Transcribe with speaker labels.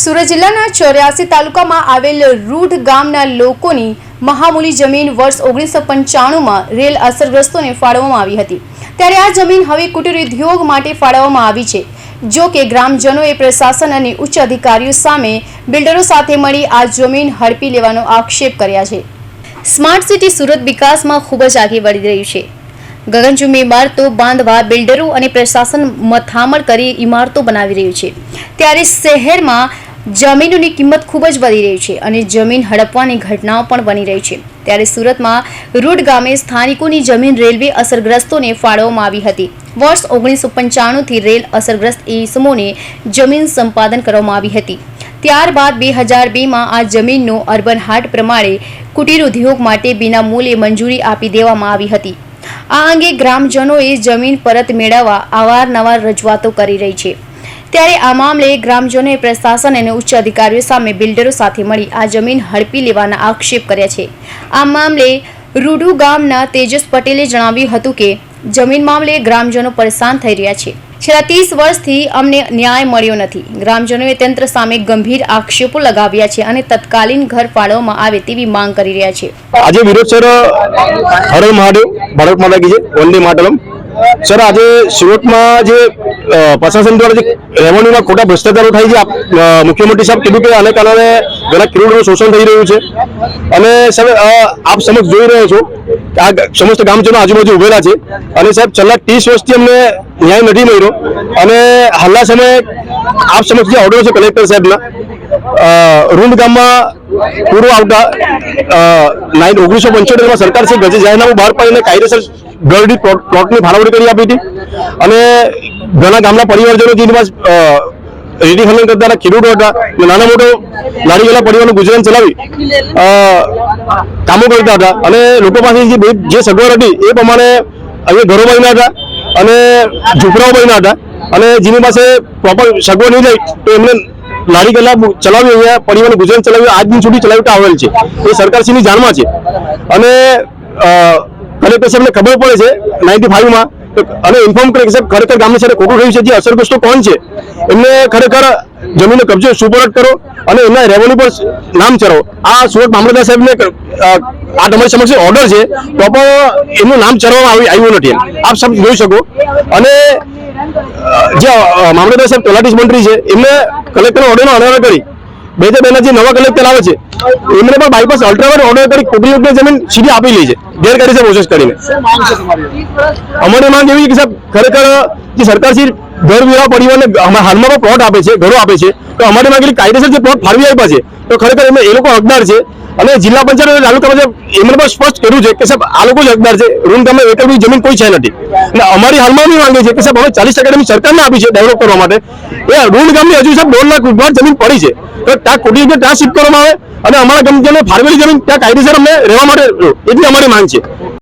Speaker 1: સુરત જિલ્લાના ચોર્યાસી તાલુકામાં આવેલ રૂઢ ગામના લોકોની મહામૂલી જમીન વર્ષ ઓગણીસો પંચાણુંમાં રેલ અસરગ્રસ્તોને ફાળવવામાં આવી હતી. ત્યારે આ જમીન હવે કુટીર ઉદ્યોગ માટે ફાળવવામાં આવી છે. જો કે ગ્રામજનોએ પ્રશાસન અને ઉચ્ચ અધિકારીઓ સામે બિલ્ડરો સાથે મળી આ જમીન હડપી લેવાનો આક્ષેપ કર્યા છે. સ્માર્ટ સિટી સુરત વિકાસમાં ખૂબ જ આગળ વધી રહ્યું છે. ગગનચુંબી ઇમારતો, બાંધવા, બિલ્ડરો અને પ્રશાસન મથામણ કરી ઇમારતો બનાવી રહ્યું છે. ત્યારે શહેરમાં જમીનોની કિંમત ખૂબ જ વધી રહી છે અને જમીન હડપવાની ઘટનાઓ પણ બની રહી છે. ત્યારે સુરતમાં રૂડ ગામે સ્થાનિકોની જમીન રેલવે અસરગ્રસ્તોને ફાળવવામાં આવી હતી. વર્ષ ઓગણીસો પંચાણુંથી રેલ અસરગ્રસ્ત ઇસમોને જમીન સંપાદન કરવામાં આવી હતી. ત્યારબાદ બે હજાર બેમાં આ જમીનનો અર્બન હાટ પ્રમાણે કુટીર ઉદ્યોગ માટે બિના મૂલ્યે મંજૂરી આપી દેવામાં આવી હતી. આ અંગે ગ્રામજનોએ જમીન પરત મેળવવા અવારનવાર રજૂઆતો કરી રહી છે. ત્યારે આ મામલે ગ્રામજનોએ પ્રશાસન અને ઉચ્ચ અધિકારીઓ સામે બિલ્ડરો સાથે મળી આ જમીન હડપી લેવાના આક્ષેપ કર્યા છે. આ મામલે રૂડુ ગામના તેજસ પટેલે જણાવ્યું હતું કે, જમીન મામલે ગ્રામજનો પરેશાન થઈ રહ્યા છે. છેલ્લા ત્રીસ વર્ષથી અમને ન્યાય મળ્યો નથી. ગ્રામજનોએ તંત્ર સામે ગંભીર આક્ષેપો લગાવ્યા છે અને તત્કાલીન ઘર ફાળવવામાં આવે તેવી માંગ કરી રહ્યા છે.
Speaker 2: આજે વિરોધ સર હર મહાદેવ ભારત માતા કી છે વંદે માતરમ. સર, આજે સુરતમાં જે પ્રશાસન દ્વારા જે રેવન્યુમાં ખોટા ભ્રષ્ટાચારો થાય છે મુખ્યમંત્રી સાહેબ કીધું કે આને કારણે ઘણા ખેડૂતોનું શોષણ થઈ રહ્યું છે. અને સર આપ સમક્ષ જોઈ રહ્યો છો આ સમસ્ત ગામજનો આજુબાજુ ઉભેલા છે. અને સાહેબ, છેલ્લા ત્રીસ વર્ષથી અમને ન્યાય નથી મળ્યો. અને હાલના સમયે આપ સમક્ષ જે ઓર્ડર છે કલેક્ટર સાહેબના રૂંદ ગામમાં પૂર્વ આવતા નાઇન ઓગણીસો પંચોતેરમાં સરકાર છે ગજે જાહેરનામું બહાર પાડીને કાયદેસર ગરડી પ્લોટ- પ્લોટની ફાળવણી કરી આપી હતી. અને ઘણા ગામના પરિવારજનો જેની રેતી ખનન કરતા ખેડૂતો હતા. નાના મોટો ગયેલા પરિવારનું ગુજરાન ચલાવી કામો કરતા હતા. અને લોકો પાસે જે જે સગવડ હતી, એ પ્રમાણે અહીંયા ઘરો બન્યા હતા અને ઝૂંપડાઓ બન્યા હતા. અને જેની પાસે પ્રોપર સગવડ નહીં જાય તો એમને લારી ગલ્લા ચલાવી અહીંયા પરિવારનું ગુજરાન ચલાવ્યું આજ દિન સુધી ચલાવતા આવેલ છે. એ સરકારશ્રીની જાણમાં છે. અને કલેક્ટર સાહેબને ખબર પડે છે નાઇન્ટી ફાઇવમાં અને ઇન્ફોર્મ કરે કે સાહેબ, ખરેખર ગામની સાથે ખોટું થયું છે, જે અસરગ્રસ્તો કોણ છે? એમને ખરેખર જમીનનો કબજો સુપરત કરો અને એમના રેવન્યુ પર નામ ચરો આ સુરત મામલતદાર સાહેબને આ તમારી સમક્ષ ઓર્ડર છે, તો પણ એમનું નામ ચરવામાં આવી આવ્યું નથી આપ સબ જોઈ શકો. અને જે મામલતદાર સાહેબ તલાટીસ મંત્રી છે, એમને કલેક્ટરનો ઓર્ડરનો અનાવરણ કરી, બે હજાર બેના જે નવા કલેક્ટર આવે છે, એમને પણ બાયપાસ અલ્ટ્રાવાઇડ ઓર્ડર કરી કુટુંબની જમીન સીધી આપી લે છે. ગેરકાયદેસર પ્રોસેસ કરીને. અમારી માંગ એવી કે સાહેબ, ખરેખર જે સરકાર શ્રી ઘર વેરા પરિવારને હાલમાં પણ પ્લોટ આપે છે, ઘરો આપે છે. તો અમારે માગેલી કાયદેસર જે પ્લોટ ફાળવી આપ્યા છે, તો ખરેખર એમને એ લોકો હકદાર છે. અને જિલ્લા પંચાયત અને તાલુકા પંચાયત એમને પણ સ્પષ્ટ કર્યું છે કે સાહેબ, આ લોકો જ હકદાર છે. રૂમ તમે એકલની જમીન કોઈ છે નથી. અને અમારી હાલમાં બી માંગે છે કે સાહેબ હવે ચાલીસ ટકા સરકારને આપી છે ડેવલપ કરવા માટે. એ રૂમ ગામની હજુ સાહેબ દોઢ લાખ રૂપિયા જમીન પડી છે. તો ત્યાં કુટી ત્યાં શિફ્ટ કરવામાં આવે અને અમારા ગામજનોને ફાળવેલી જમીન ત્યાં કાયદેસર અમને રહેવા માટે, એટલી અમારી માંગ છે.